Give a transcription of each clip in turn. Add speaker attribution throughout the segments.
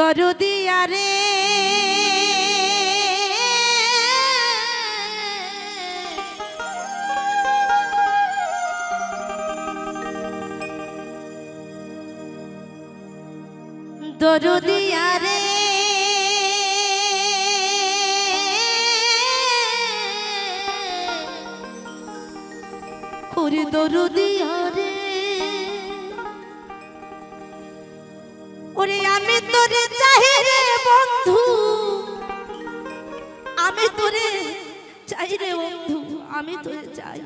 Speaker 1: দরদিয়া রে দরদিয়া রে দরদিয়া ওরে আমি তোরে রে বন্ধু। আমি তোরে চাই রে বন্ধু, আমি তোরে চাই।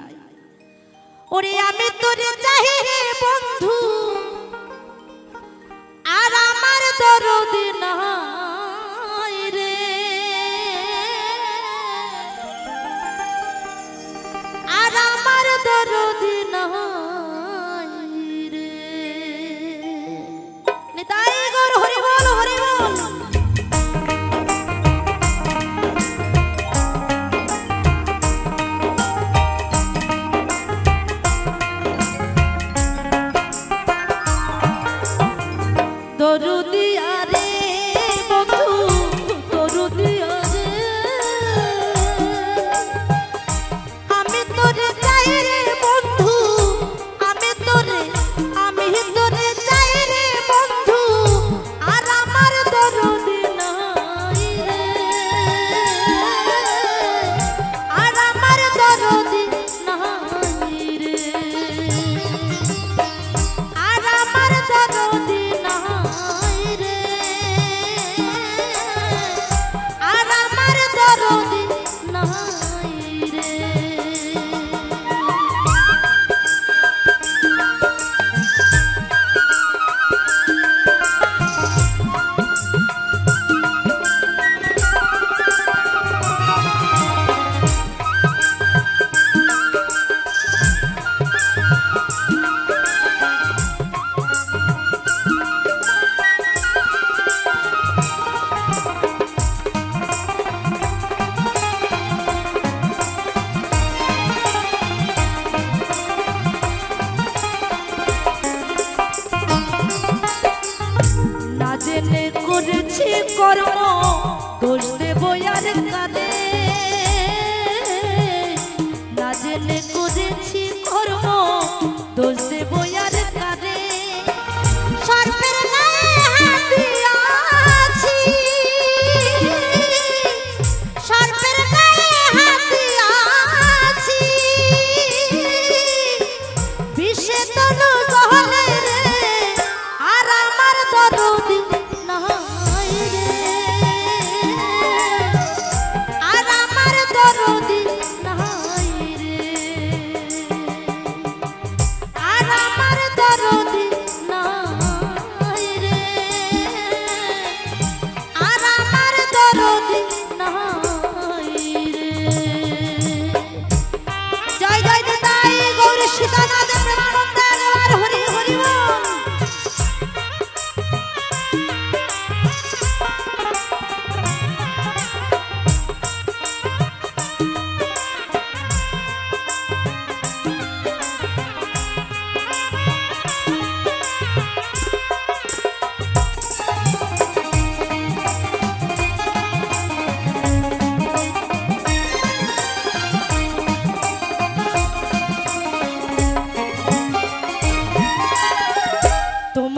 Speaker 1: ওরে আমি তোরে রে কর্ম দোষ দেব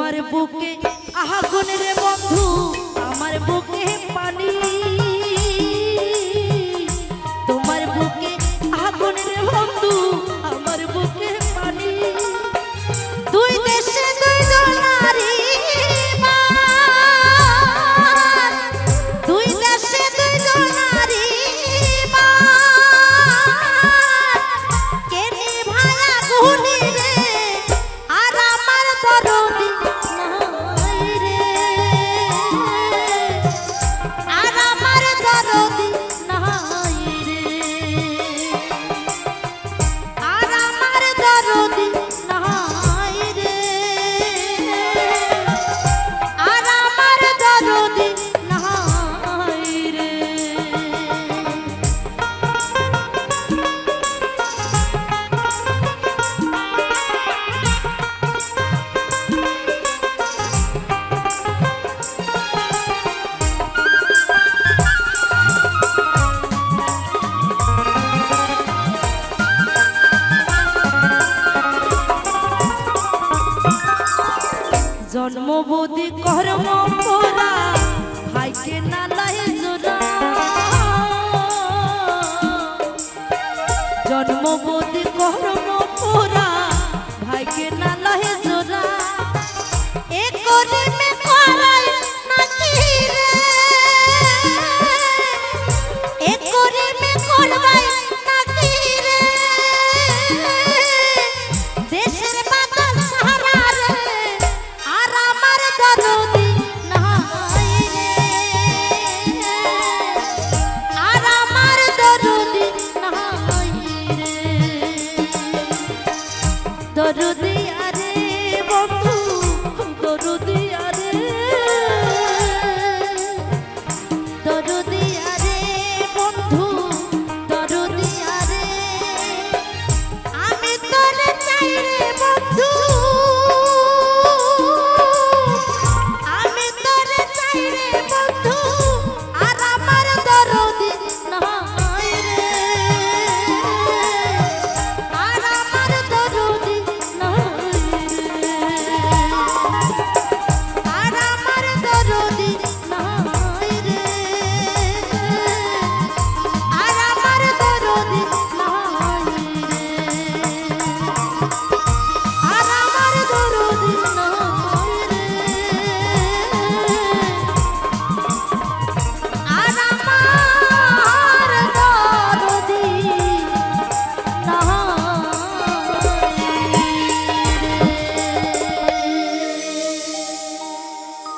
Speaker 1: আমার বুকে আহা রে বন্ধু আমার বুকে পানি দরদি আরে বন্ধু দরদি